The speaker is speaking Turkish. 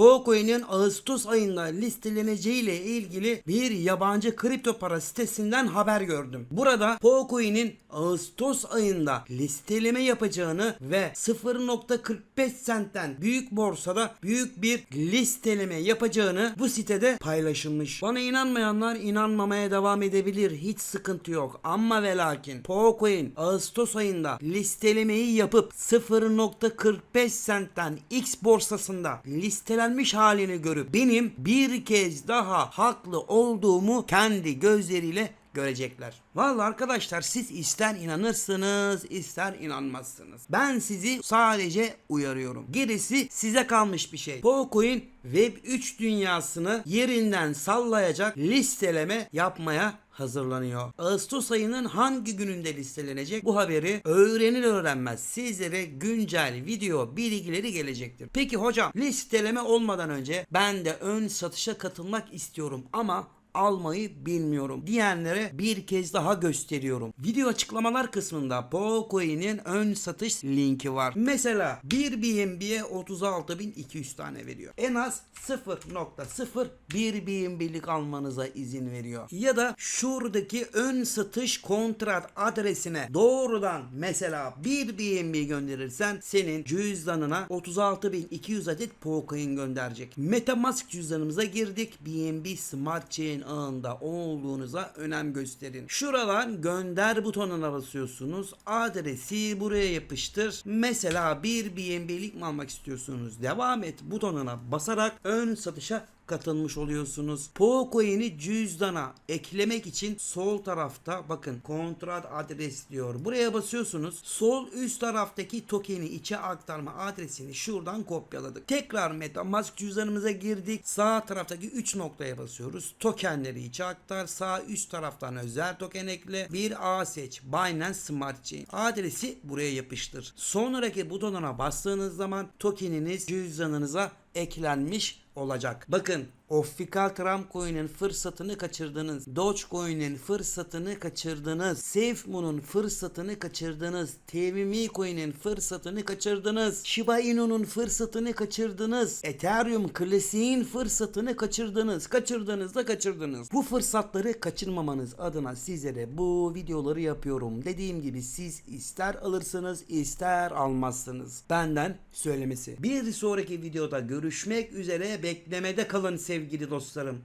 Pocoin'in Ağustos ayında listeleneceği ile ilgili bir yabancı kripto para sitesinden haber gördüm. Burada Pocoin'in Ağustos ayında listeleme yapacağını ve 0.45 sentten büyük borsada büyük bir listeleme yapacağını bu sitede paylaşılmış. Bana inanmayanlar inanmamaya devam edebilir. Hiç sıkıntı yok. Ama ve lakin Pocoin Ağustos ayında listelemeyi yapıp 0.45 sentten X borsasında listelenmiş halini görüp benim bir kez daha haklı olduğumu kendi gözleriyle görecekler. Vallahi arkadaşlar siz ister inanırsınız ister inanmazsınız. Ben sizi sadece uyarıyorum. Gerisi size kalmış bir şey. Pocoin Web 3 dünyasını yerinden sallayacak listeleme yapmaya hazırlanıyor. Ağustos ayının hangi gününde listelenecek bu haberi öğrenir öğrenmez sizlere güncel video bilgileri gelecektir. Peki hocam listeleme olmadan önce ben de ön satışa katılmak istiyorum ama almayı bilmiyorum diyenlere bir kez daha gösteriyorum. Video açıklamalar kısmında Pocoin'in ön satış linki var. Mesela bir BNB'ye 36.200 tane veriyor. En az 0.01 BNB'lik almanıza izin veriyor. Ya da şuradaki ön satış kontrat adresine doğrudan mesela bir BNB gönderirsen senin cüzdanına 36.200 adet Pocoin gönderecek. Metamask cüzdanımıza girdik. BNB Smart Chain ağında olduğunuza önem gösterin. Şuradan gönder butonuna basıyorsunuz. Adresi buraya yapıştır. Mesela bir BNB'lik mi almak istiyorsunuz? Devam et butonuna basarak ön satışa katılmış oluyorsunuz. Pocoin'i cüzdana eklemek için sol tarafta bakın kontrat adres diyor. Buraya basıyorsunuz. Sol üst taraftaki tokeni içe aktarma adresini şuradan kopyaladık. Tekrar MetaMask cüzdanımıza girdik. Sağ taraftaki 3 noktaya basıyoruz. Tokenleri içe aktar. Sağ üst taraftan özel token ekle. Bir A seç. Binance Smart Chain. Adresi buraya yapıştır. Sonraki butonuna bastığınız zaman tokeniniz cüzdanınıza eklenmiş olacak. Bakın Official Trump Coin'in fırsatını kaçırdınız. Dogecoin'in fırsatını kaçırdınız. SafeMoon'un fırsatını kaçırdınız. TVM Coin'in fırsatını kaçırdınız. Shiba Inu'nun fırsatını kaçırdınız. Ethereum Classic'in fırsatını kaçırdınız. Kaçırdınız da kaçırdınız. Bu fırsatları kaçırmamanız adına sizlere bu videoları yapıyorum. Dediğim gibi siz ister alırsınız ister almazsınız. Benden söylemesi. Bir sonraki videoda görüşmek üzere beklemede kalın sevgili dostlarım.